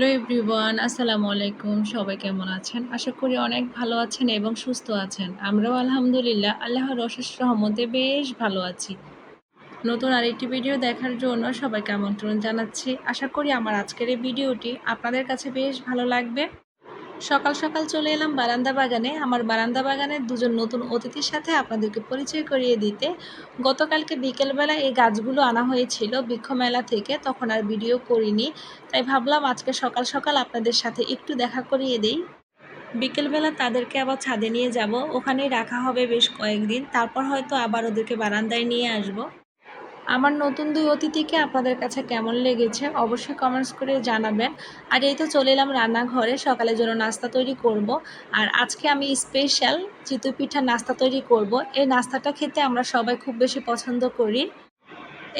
Hello everyone, আসসালামু আলাইকুম। সবাই কেমন আছেন? আশা করি অনেক ভালো আছেন এবং সুস্থ আছেন। আমরাও আলহামদুলিল্লাহ, আল্লাহর অশেষ রহমতে বেশ ভালো আছি। নতুন আরেকটি ভিডিও দেখার জন্য সবাইকে আমন্ত্রণ জানাচ্ছি। আশা করি আমার আজকের এই ভিডিওটি আপনাদের কাছে বেশ ভালো লাগবে। সকাল সকাল চলে এলাম বারান্দা বাগানে। আমার বারান্দা বাগানের দুজন নতুন অতিথির সাথে আপনাদেরকে পরিচয় করিয়ে দিতে। গতকালকে বিকেলবেলা এই গাছগুলো আনা হয়েছিল বৃক্ষ মেলা থেকে, তখন আর ভিডিও করিনি। তাই ভাবলাম আজকে সকাল সকাল আপনাদের সাথে একটু দেখা করিয়ে দিই। বিকেলবেলা তাদেরকে আবার ছাদে নিয়ে যাব। ওখানেই রাখা হবে বেশ কয়েকদিন। তারপর হয়তো আবার ওদেরকে বারান্দায় নিয়ে আসব। আমার নতুন দুই অতিথিকে আপনাদের কাছে কেমন লেগেছে অবশ্যই কমেন্টস করে জানাবেন। আর এই তো চলে এলাম রান্নাঘরে, সকালের জন্য নাস্তা তৈরি করব। আর আজকে আমি স্পেশাল চিতই পিঠার নাস্তা তৈরি করব। এই নাস্তাটা খেতে আমরা সবাই খুব বেশি পছন্দ করি।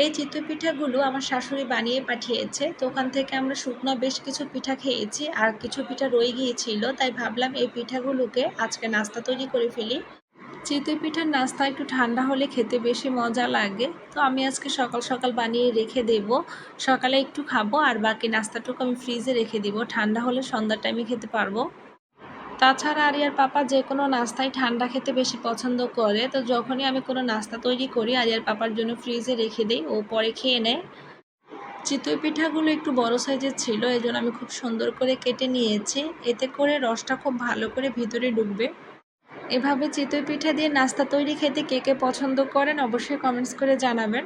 এই চিতই পিঠাগুলো আমার শাশুড়ি বানিয়ে পাঠিয়েছে। তো ওখান থেকে আমরা শুকনো বেশ কিছু পিঠা খেয়েছি। আর কিছু পিঠা রয়ে গিয়েছিল, তাই ভাবলাম এই পিঠাগুলোকে আজকে নাস্তা তৈরি করে ফেলি। চিতই পিঠার নাস্তা একটু ঠান্ডা হলে খেতে বেশি মজা লাগে। তো আমি আজকে সকাল সকাল বানিয়ে রেখে দেব। সকালে একটু খাব আর বাকি নাস্তাটুকু আমি ফ্রিজে রেখে দিব। ঠান্ডা হলে সন্ধ্যার টাইমে খেতে পারব। তাছাড়া আরিয়ার পাপা যে কোনো নাস্তায় ঠান্ডা খেতে বেশি পছন্দ করে। তো যখনই আমি কোনো নাস্তা তৈরি করি, আরিয়ার পাপার জন্য ফ্রিজে রেখে দিই, ও পরে খেয়ে নেয়। চিতই পিঠাগুলো একটু বড় সাইজের ছিল এই জন্য আমি খুব সুন্দর করে কেটে নিয়েছি। এতে করে রসটা খুব ভালো করে ভিতরে ঢুকবে। এভাবে চিতই পিঠা দিয়ে নাস্তা তৈরি খেতে কে কে পছন্দ করেন অবশ্যই কমেন্টস করে জানাবেন।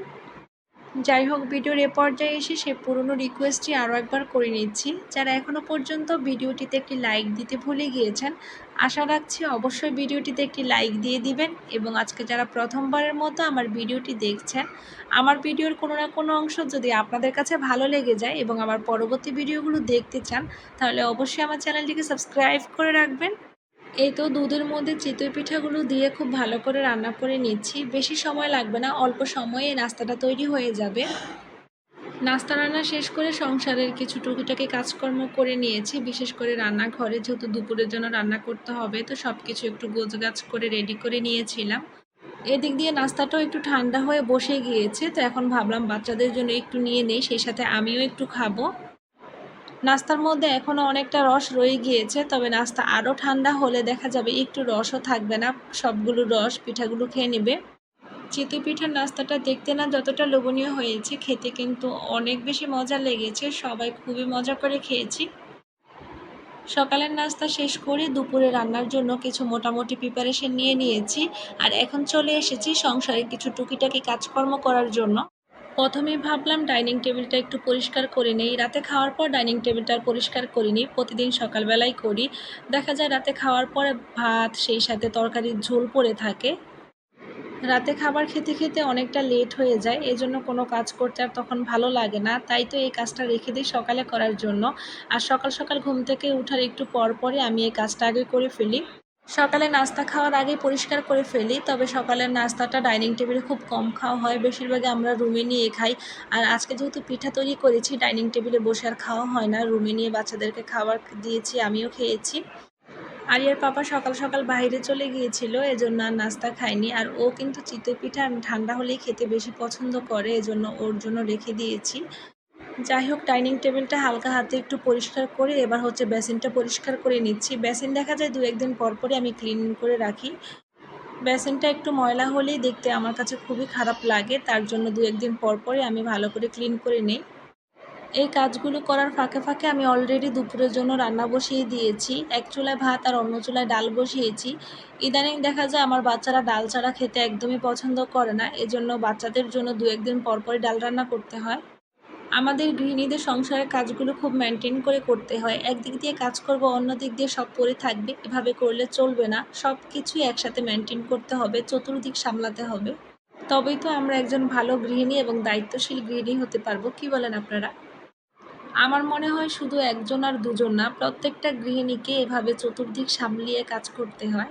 যাই হোক, ভিডিওর এ পর্যায়ে এসে সে পুরনো রিকোয়েস্টটি আরও একবার করে নিচ্ছি। যারা এখনও পর্যন্ত ভিডিওটিতে একটি লাইক দিতে ভুলে গিয়েছেন, আশা রাখছি অবশ্যই ভিডিওটিতে একটি লাইক দিয়ে দিবেন এবং আজকে যারা প্রথমবারের মতো আমার ভিডিওটি দেখছেন, আমার ভিডিওর কোনো না কোনো অংশ যদি আপনাদের কাছে ভালো লেগে যায় এবং আমার পরবর্তী ভিডিওগুলো দেখতে চান, তাহলে অবশ্যই আমার চ্যানেলটিকে সাবস্ক্রাইব করে রাখবেন। এই তো দুধের মধ্যে চিতই পিঠাগুলো দিয়ে খুব ভালো করে রান্না করে নিচ্ছি। বেশি সময় লাগবে না, অল্প সময়ে নাস্তাটা তৈরি হয়ে যাবে। নাস্তা রান্না শেষ করে সংসারের কিছু টুকিটাকি কাজকর্ম করে নিয়েছি, বিশেষ করে রান্নাঘরে যেহেতু দুপুরের জন্য রান্না করতে হবে, তো সব কিছু একটু গোছগাছ করে রেডি করে নিয়েছিলাম। এদিক দিয়ে নাস্তাটাও একটু ঠান্ডা হয়ে বসে গিয়েছে, তো এখন ভাবলাম বাচ্চাদের জন্য একটু নিয়ে নেই, সেই সাথে আমিও একটু খাব। নাস্তার মধ্যে এখনও অনেকটা রস রয়ে গিয়েছে, তবে নাস্তা আরও ঠান্ডা হলে দেখা যাবে একটু রসও থাকবে না, সবগুলো রস পিঠাগুলো খেয়ে নেবে। চিতই পিঠার নাস্তাটা দেখতে না যতটা লোভনীয় হয়েছে, খেতে কিন্তু অনেক বেশি মজা লেগেছে, সবাই খুবই মজা করে খেয়েছি। সকালের নাস্তা শেষ করে দুপুরে রান্নার জন্য কিছু মোটামুটি প্রিপারেশন নিয়ে নিয়েছি, আর এখন চলে এসেছি সংসারে কিছু টুকিটাকি কাজকর্ম করার জন্য। প্রথমেই ভাবলাম ডাইনিং টেবিলটা একটু পরিষ্কার করে নেই। রাতে খাওয়ার পর ডাইনিং টেবিলটা পরিষ্কার করিনি। প্রতিদিন সকালবেলাই করি। দেখা যায় রাতে খাওয়ার পরে ভাত, সেই সাথে তরকারির ঝোল পড়ে থাকে। রাতে খাবার খেতে খেতে অনেকটা লেট হয়ে যায়। এই জন্য কোনো কাজ করতে আর তখন ভালো লাগে না। তাই তো এই কাজটা রেখে দিই সকালে করার জন্য। আর সকাল সকাল ঘুম থেকে উঠার একটু পর পরে আমি এই কাজটা আগে করে ফেলি। সকালে নাস্তা খাওয়ার আগে পরিষ্কার করে ফেলি, তবে সকালের নাস্তাটা ডাইনিং টেবিলে খুব কম খাওয়া হয়। বেশিরভাগই আমরা রুমে নিয়ে খাই। আর আজকে যেহেতু পিঠা তৈরি করেছি, ডাইনিং টেবিলে বসে আর খাওয়া হয় না। রুমে নিয়ে বাচ্চাদেরকে খাবার দিয়েছি, আমিও খেয়েছি। আরিয়ার পাপা সকাল সকাল বাইরে চলে গিয়েছিল, এজন্য আর নাস্তা খায়নি। আর ও কিন্তু চিতই পিঠা ঠান্ডা হলেই খেতে বেশি পছন্দ করে, এজন্য ওর জন্য রেখে দিয়েছি। যাই হোক, ডাইনিং টেবিলটা হালকা হাতে একটু পরিষ্কার করে, এবার হচ্ছে বেসিনটা পরিষ্কার করে নিচ্ছি। বেসিন দেখা যায় দু একদিন পর পরই আমি ক্লিন করে রাখি। বেসিনটা একটু ময়লা হলেই দেখতে আমার কাছে খুবই খারাপ লাগে, তার জন্য দু একদিন পর পরে আমি ভালো করে ক্লিন করে নিই। এই কাজগুলো করার ফাঁকে ফাঁকে আমি অলরেডি দুপুরের জন্য রান্না বসিয়ে দিয়েছি, এক চুলায় ভাত আর অন্য চুলায় ডাল বসিয়েছি। ইদানিং দেখা যায় আমার বাচ্চারা ডাল ছাড়া খেতে একদমই পছন্দ করে না, এজন্য বাচ্চাদের জন্য দু একদিন পর পরই ডাল রান্না করতে হয়। আমাদের গৃহিণীদের সংসারের কাজগুলো খুব মেনটেন করে করতে হয়। একদিক দিয়ে কাজ করব, অন্য দিক দিয়ে সব পরে থাকবে। এভাবে করলে চলবে না। সব কিছুই একসাথে মেনটেন করতে হবে, চতুর্দিক সামলাতে হবে। তবেই তো আমরা একজন ভালো গৃহিণী এবং দায়িত্বশীল গৃহিণী হতে পারব। কি বলেন আপনারা? আমার মনে হয় শুধু একজন আর দুজন না, প্রত্যেকটা গৃহিণীকে এভাবে চতুর্দিক সামলিয়ে কাজ করতে হয়।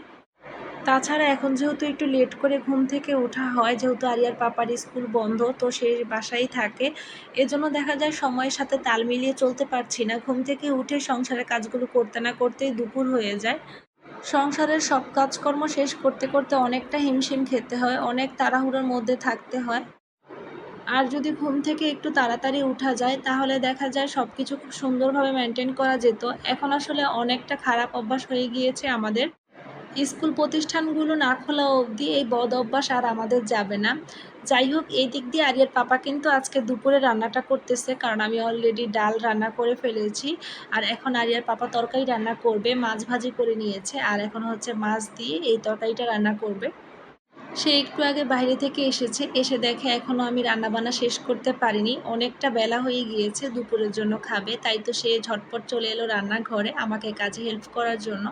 তাছাড়া এখন যেহেতু একটু লেট করে ঘুম থেকে ওঠা হয়, যেহেতু আরিয়ার পাপার স্কুল বন্ধ, তো সে বাসায় থাকে। এজন্য দেখা যায় সময়ের সাথে তাল মিলিয়ে চলতে পারছি না। ঘুম থেকে উঠে সংসারের কাজগুলো করতে না করতেই দুপুর হয়ে যায়। সংসারের সব কাজকর্ম শেষ করতে করতে অনেকটা হিমশিম খেতে হয়, অনেক তাড়াহুড়োর মধ্যে থাকতে হয়। আর যদি ঘুম থেকে একটু তাড়াতাড়ি উঠা যায়, তাহলে দেখা যায় সব কিছু খুব সুন্দরভাবে মেনটেন করা যেত। এখন আসলে অনেকটা খারাপ অভ্যাস হয়ে গিয়েছে আমাদের। স্কুল প্রতিষ্ঠানগুলো না খোলা অবধি এই বদ অভ্যাস আর আমাদের যাবে না। যাই হোক, এই দিক দিয়ে আরিয়ার পাপা কিন্তু আজকে দুপুরে রান্নাটা করতেছে, কারণ আমি অলরেডি ডাল রান্না করে ফেলেছি। আর এখন আরিয়ার পাপা তরকারি রান্না করবে, মাছ ভাজি করে নিয়েছে, আর এখন হচ্ছে মাছ দিয়ে এই তরকারিটা রান্না করবে। সে একটু আগে বাইরে থেকে এসেছে, এসে দেখে এখনও আমি রান্নাবান্না শেষ করতে পারিনি। অনেকটা বেলা হয়ে গিয়েছে, দুপুরের জন্য খাবে, তাই তো সে ঝটপট চলে এলো রান্নাঘরে আমাকে কাজে হেল্প করার জন্য।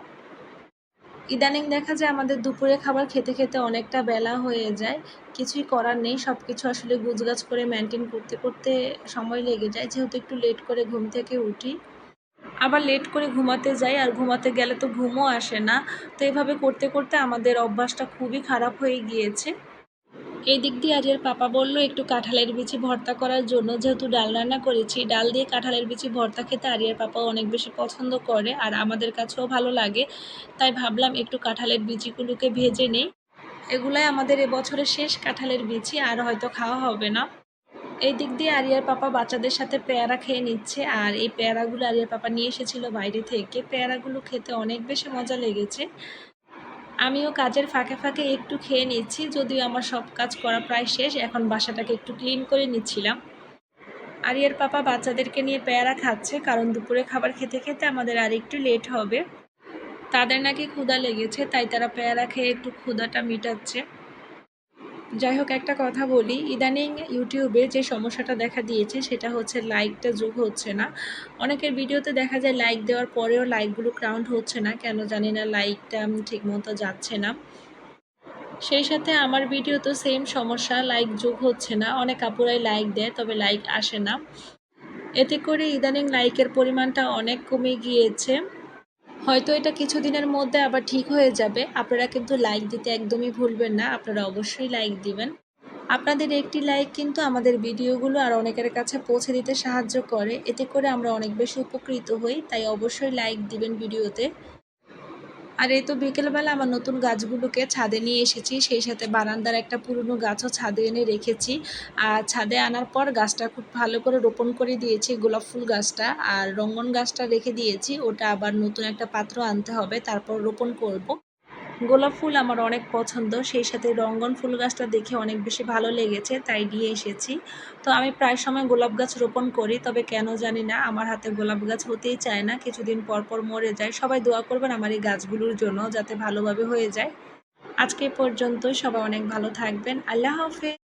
ইদানিং দেখা যায় আমাদের দুপুরে খাবার খেতে খেতে অনেকটা বেলা হয়ে যায়। কিছুই করার নেই সব কিছু আসলে গুজগাছ করে মেনটেন করতে করতে সময় লেগে যায়। যেহেতু একটু লেট করে ঘুম থেকে উঠি, আবার লেট করে ঘুমাতে যাই, আর ঘুমাতে গেলে তো ঘুমও আসে না। তো এভাবে করতে করতে আমাদের অভ্যাসটা খুবই খারাপ হয়ে গিয়েছে। এই দিক দিয়ে আজের পাপা বলল, একটু কাঁঠালের বিচি ভর্তা করার জন্য যেহেতু ডাল রান্না করেছি, ডাল দিয়ে কাঁঠালের বিচি ভর্তা খেতে আরিয়ার পাপা অনেক বেশি পছন্দ করে আর আমাদের কাছেও ভালো লাগে। তাই ভাবলাম একটু কাঁঠালের বিচিগুলোকে ভেজে নেই। এগুলাই আমাদের এবছরের শেষ কাঁঠালের বিচি, আর হয়তো খাওয়া হবে না। এই দিক দিয়ে আরিয়ার পাপা বাচ্চাদের সাথে পেয়ারা খেয়ে নিচ্ছে আর এই পেয়ারাগুলো আরিয়ার পাপা নিয়ে এসেছিল বাইরে থেকে। পেয়ারাগুলো খেতে অনেক বেশি মজা লেগেছে। আমিও কাজের ফাঁকে ফাঁকে একটু খেয়ে নিচ্ছি, যদিও আমার সব কাজ করা প্রায় শেষ, এখন বাসাটাকে একটু ক্লিন করে নিচ্ছিলাম। আরিয়ার পাপা বাচ্চাদেরকে নিয়ে পেয়ারা খাচ্ছে, কারণ দুপুরে খাবার খেতে খেতে আমাদের আর একটু লেট হবে। তাদের নাকি ক্ষুধা লেগেছে, তাই তারা পেয়ারা খেয়ে একটু ক্ষুধাটা মিটাচ্ছে। যাই হোক, একটা কথা বলি। ইদানিং ইউটিউবে যে সমস্যাটা দেখা দিয়েছে, সেটা হচ্ছে লাইকটা যোগ হচ্ছে না। অনেকের ভিডিওতে দেখা যায় লাইক দেওয়ার পরেও লাইকগুলো ক্রাউন্ট হচ্ছে না। কেন জানি না লাইকটা ঠিকমতো যাচ্ছে না। সেই সাথে আমার ভিডিও তো সেম সমস্যা লাইক যোগ হচ্ছে না। অনেক আপুরাই লাইক দেয়, তবে লাইক আসে না। এতে করে ইদানিং লাইকের পরিমাণটা অনেক কমে গিয়েছে। হয়তো এটা কিছুদিনের মধ্যে আবার ঠিক হয়ে যাবে। আপনারা কিন্তু লাইক দিতে একদমই ভুলবেন না। আপনারা অবশ্যই লাইক দিবেন। আপনাদের একটি লাইক কিন্তু আমাদের ভিডিওগুলো আর অনেকের কাছে পৌঁছে দিতে সাহায্য করে। এতে করে আমরা অনেক বেশি উপকৃত হই। তাই অবশ্যই লাইক দিবেন ভিডিওতে। আর এই তো বিকেলবেলা আমার নতুন গাছগুলোকে ছাদে নিয়ে এসেছি, সেই সাথে বারান্দার একটা পুরনো গাছও ছাদে এনে রেখেছি আর ছাদে আনার পর গাছটা খুব ভালো করে রোপণ করে দিয়েছি, গোলাপ ফুল গাছটা আর রঙ্গন গাছটা রেখে দিয়েছি, ওটা আবার নতুন একটা পাত্র আনতে হবে, তারপর রোপণ করব। গোলাপ ফুল আমার অনেক পছন্দ, সেই সাথে রঙ্গন ফুল গাছটা দেখে অনেক বেশি ভালো লেগেছে, তাই নিয়ে এসেছি। তো আমি প্রায় সময় গোলাপ গাছ রোপণ করি, তবে কেন জানি না, আমার হাতে গোলাপ গাছ হতেই চায় না, কিছুদিন পর পর মরে যায়। সবাই দোয়া করবেন আমার এই গাছগুলোর জন্য যাতে ভালোভাবে হয়ে যায়। আজকে পর্যন্ত সবাই অনেক ভালো থাকবেন। আল্লাহ হাফেজ।